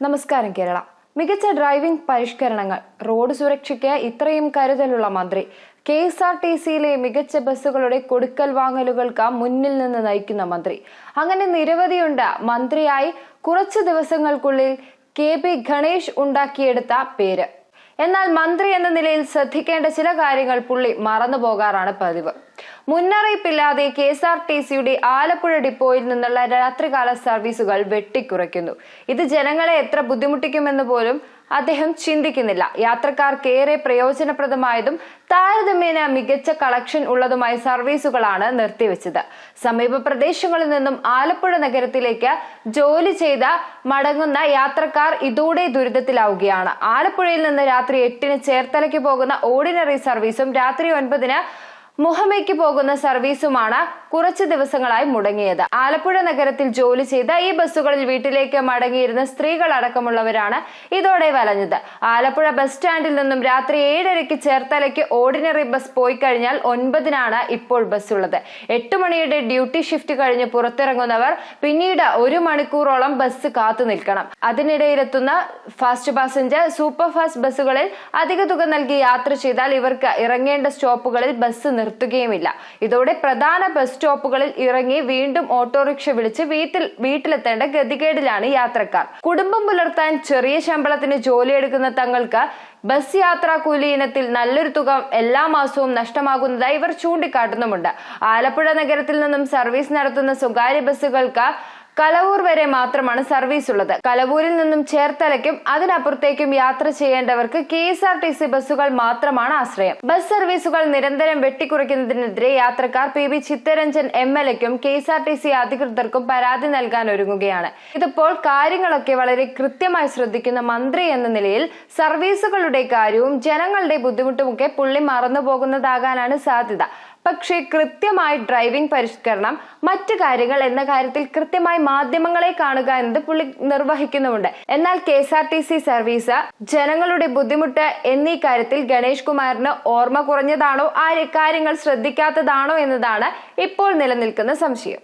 നമസ്കാരം കേരള. മികച്ച driving പരിഷ്കരണങ്ങൾ road സുരക്ഷയ്ക്ക് ഇത്രയും കരുതലുള്ള മന്ത്രി. കെ എസ് ആർ ടി സിയിലെ മികച്ച ബസ്സുകളുടെ കൊടുക്കൽ വാങ്ങലുകൾക്ക് മുന്നിൽ നിന്ന് നയിക്കുന്ന മന്ത്രി. അങ്ങനെ നിരവധിയുണ്ട്. മന്ത്രിയായി കുറച്ച് ദിവസങ്ങൾക്കുള്ളിൽ കെ. പി. ഗണേഷ് ഉണ്ടാക്കിയെടുത്ത പേര്. എന്നാൽ മന്ത്രി എന്ന നിലയിൽ ശ്രദ്ധിക്കേണ്ട ചില കാര്യങ്ങൾ പുള്ളി മറന്നു പോകാറാണ് പതിവ്. മുന്നറിയിപ്പില്ലാതെ കെ എസ് ആർ ടി സിയുടെ ആലപ്പുഴ ഡിപ്പോയിൽ നിന്നുള്ള രാത്രികാല സർവീസുകൾ വെട്ടിക്കുറയ്ക്കുന്നു. ഇത് ജനങ്ങളെ എത്ര ബുദ്ധിമുട്ടിക്കുമെന്ന് പോലും അദ്ദേഹം ചിന്തിക്കുന്നില്ല. യാത്രക്കാർക്ക് ഏറെ പ്രയോജനപ്രദമായതും താരതമ്യേന മികച്ച കളക്ഷൻ ഉള്ളതുമായ സർവീസുകളാണ് നിർത്തിവെച്ചത്. സമീപ പ്രദേശങ്ങളിൽ നിന്നും ആലപ്പുഴ നഗരത്തിലേക്ക് ജോലി ചെയ്ത മടങ്ങുന്ന യാത്രക്കാർ ഇതോടെ ദുരിതത്തിലാവുകയാണ്. ആലപ്പുഴയിൽ നിന്ന് രാത്രി എട്ടിന് ചേർത്തലയ്ക്ക് പോകുന്ന ഓർഡിനറി സർവീസും രാത്രി ഒൻപതിന് മുഹമ്മയ്ക്ക് പോകുന്ന സർവീസുമാണ് കുറച്ച് ദിവസങ്ങളായി മുടങ്ങിയത്. ആലപ്പുഴ നഗരത്തിൽ ജോലി ചെയ്ത ഈ ബസ്സുകളിൽ വീട്ടിലേക്ക് മടങ്ങിയിരുന്ന സ്ത്രീകൾ അടക്കമുള്ളവരാണ് ഇതോടെ വലഞ്ഞത്. ആലപ്പുഴ ബസ് സ്റ്റാൻഡിൽ നിന്നും രാത്രി ഏഴരയ്ക്ക് ചേർത്തലയ്ക്ക് ഓർഡിനറി ബസ് പോയി കഴിഞ്ഞാൽ ഒൻപതിനാണ് ഇപ്പോൾ ബസ്സുള്ളത്. എട്ട് മണിയുടെ ഡ്യൂട്ടി ഷിഫ്റ്റ് കഴിഞ്ഞ് പുറത്തിറങ്ങുന്നവർ പിന്നീട് ഒരു മണിക്കൂറോളം ബസ് കാത്തു നിൽക്കണം. അതിനിടയിലെത്തുന്ന ഫാസ്റ്റ് പാസഞ്ചർ സൂപ്പർ ഫാസ്റ്റ് ബസ്സുകളിൽ അധിക തുക നൽകി യാത്ര ചെയ്താൽ ഇവർക്ക് ഇറങ്ങേണ്ട സ്റ്റോപ്പുകളിൽ ബസ് നിർത്തുകയുമില്ല. ഇതോടെ പ്രധാന ബസ് സ്റ്റോപ്പുകളിൽ ഇറങ്ങി വീണ്ടും ഓട്ടോറിക്ഷ വിളിച്ച് വീട്ടിൽ വീട്ടിലെത്തേണ്ട ഗതികേടിലാണ് യാത്രക്കാർ. കുടുംബം പുലർത്താൻ ചെറിയ ശമ്പളത്തിന് ജോലിയെടുക്കുന്ന തങ്ങൾക്ക് ബസ് യാത്രാ കൂലി ഇനത്തിൽ നല്ലൊരു തുക എല്ലാ മാസവും നഷ്ടമാകുന്നതായി ഇവർ ചൂണ്ടിക്കാട്ടുന്നുമുണ്ട്. ആലപ്പുഴ നഗരത്തിൽ നിന്നും സർവീസ് നടത്തുന്ന സ്വകാര്യ ബസ്സുകൾക്ക് കലവൂർ വരെ മാത്രമാണ് സർവീസ് ഉള്ളത്. കലവൂരിൽ നിന്നും ചേർത്തലയ്ക്കും അതിനപ്പുറത്തേക്കും യാത്ര ചെയ്യേണ്ടവർക്ക് K S R T C ബസ്സുകൾ മാത്രമാണ് ആശ്രയം. ബസ് സർവീസുകൾ നിരന്തരം വെട്ടിക്കുറയ്ക്കുന്നതിനെതിരെ യാത്രക്കാർ P V Chitharanjan M L എക്കും K S R T C അധികൃതർക്കും പരാതി നൽകാൻ ഒരുങ്ങുകയാണ്. ഇതിപ്പോൾ കാര്യങ്ങളൊക്കെ വളരെ കൃത്യമായി ശ്രദ്ധിക്കുന്ന മന്ത്രി എന്ന നിലയിൽ സർവീസുകളുടെ കാര്യവും ജനങ്ങളുടെ ബുദ്ധിമുട്ടുമൊക്കെ പുള്ളി മറന്നു പോകുന്നതാകാനാണ് സാധ്യത. പക്ഷേ കൃത്യമായി ഡ്രൈവിംഗ് പരിഷ്കരണം മറ്റു കാര്യങ്ങൾ എന്ന കാര്യത്തിൽ കൃത്യമായി മാധ്യമങ്ങളെ കാണുക എന്നത് പുള്ളി നിർവഹിക്കുന്നുമുണ്ട്. എന്നാൽ K S R T C service ജനങ്ങളുടെ ബുദ്ധിമുട്ട് എന്നീ കാര്യത്തിൽ ഗണേഷ് കുമാറിന് ഓർമ്മ കുറഞ്ഞതാണോ? ആ കാര്യങ്ങൾ ശ്രദ്ധിക്കാത്തതാണോ എന്നതാണ് ഇപ്പോൾ നിലനിൽക്കുന്ന സംശയം.